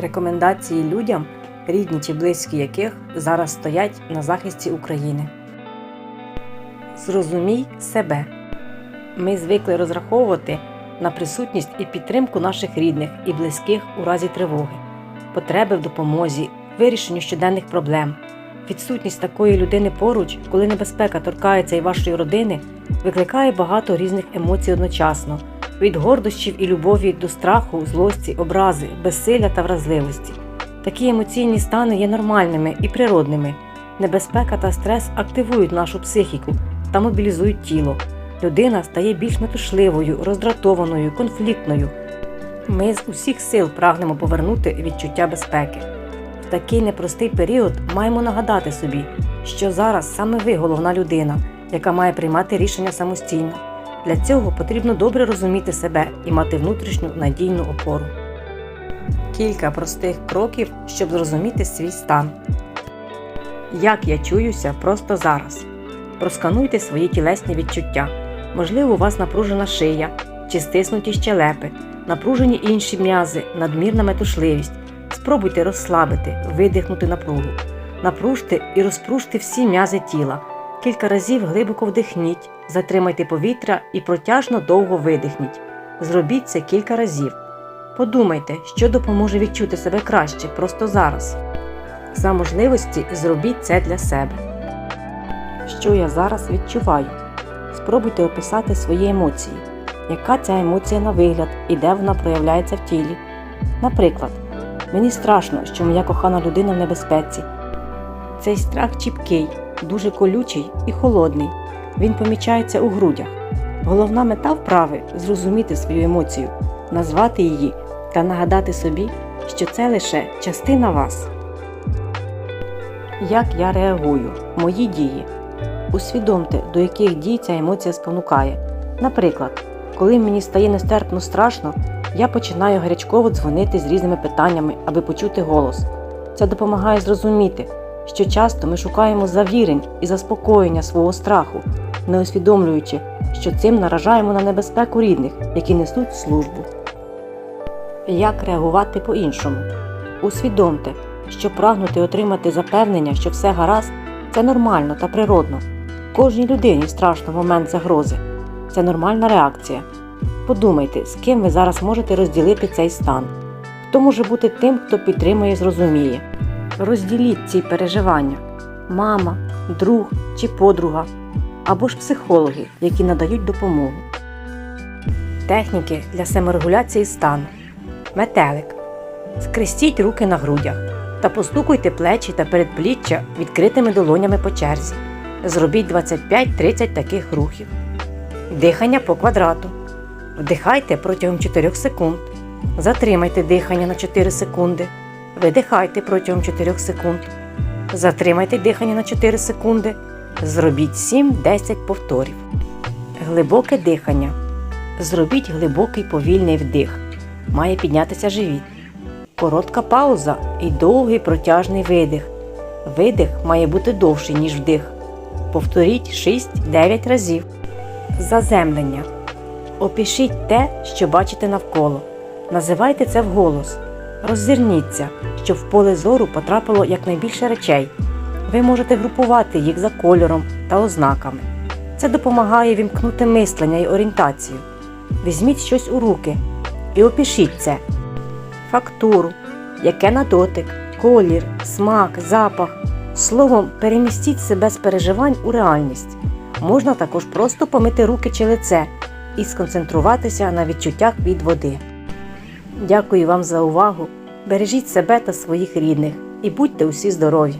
Рекомендації людям, рідні чи близькі яких зараз стоять на захисті України. Зрозумій себе. Ми звикли розраховувати на присутність і підтримку наших рідних і близьких у разі тривоги, потреби в допомозі, вирішенню щоденних проблем. Відсутність такої людини поруч, коли небезпека торкається і вашої родини, викликає багато різних емоцій одночасно від гордощів і любові до страху, злості, образи, безсилля та вразливості. Такі емоційні стани є нормальними і природними. Небезпека та стрес активують нашу психіку та мобілізують тіло. Людина стає більш метушливою, роздратованою, конфліктною. Ми з усіх сил прагнемо повернути відчуття безпеки. В такий непростий період маємо нагадати собі, що зараз саме ви головна людина, яка має приймати рішення самостійно. Для цього потрібно добре розуміти себе і мати внутрішню надійну опору. Кілька простих кроків, щоб зрозуміти свій стан. Як я чуюся просто зараз. Проскануйте свої тілесні відчуття. Можливо, у вас напружена шия чи стиснуті щелепи, напружені інші м'язи, надмірна метушливість. Спробуйте розслабити, видихнути напругу. Напружте і розпружте всі м'язи тіла. Кілька разів глибоко вдихніть, затримайте повітря і протяжно довго видихніть. Зробіть це кілька разів. Подумайте, що допоможе відчути себе краще просто зараз. За можливості зробіть це для себе. Що я зараз відчуваю? Спробуйте описати свої емоції. Яка ця емоція на вигляд і де вона проявляється в тілі? Наприклад, мені страшно, що моя кохана людина в небезпеці. Цей страх чіпкий, дуже колючий і холодний. Він помічається у грудях. Головна мета вправи зрозуміти свою емоцію, назвати її та нагадати собі, що це лише частина вас. Як я реагую? Мої дії. Усвідомте, до яких дій ця емоція спонукає. Наприклад, коли мені стає нестерпно страшно, я починаю гарячково дзвонити з різними питаннями, аби почути голос. Це допомагає зрозуміти, що часто ми шукаємо завірень і заспокоєння свого страху, не усвідомлюючи, що цим наражаємо на небезпеку рідних, які несуть службу. Як реагувати по-іншому? Усвідомте, що прагнути отримати запевнення, що все гаразд, це нормально та природно. Кожній людині страшно момент загрози. Це нормальна реакція. Подумайте, з ким ви зараз можете розділити цей стан. Хто може бути тим, хто підтримує і зрозуміє. Розділіть ці переживання: мама, друг чи подруга, або ж психологи, які надають допомогу. Техніки для саморегуляції стану. Метелик. Скрестіть руки на грудях та постукуйте плечі та передпліччя відкритими долонями по черзі. Зробіть 25-30 таких рухів. Дихання по квадрату. Вдихайте протягом 4 секунд. Затримайте дихання на 4 секунди. Видихайте протягом 4 секунд. Затримайте дихання на 4 секунди. Зробіть 7-10 повторів. Глибоке дихання. Зробіть глибокий повільний вдих. Має піднятися живіт. Коротка пауза і довгий протяжний видих. Видих має бути довший, ніж вдих. Повторіть 6-9 разів. Заземлення. Опишіть те, що бачите навколо. Називайте це вголос. Роззирніться, щоб в поле зору потрапило якнайбільше речей. Ви можете групувати їх за кольором та ознаками. Це допомагає вімкнути мислення і орієнтацію. Візьміть щось у руки і опишіть це. Фактуру, яке на дотик, колір, смак, запах. Словом, перемістіть себе з переживань у реальність. Можна також просто помити руки чи лице і сконцентруватися на відчуттях від води. Дякую вам за увагу. Бережіть себе та своїх рідних і будьте усі здорові!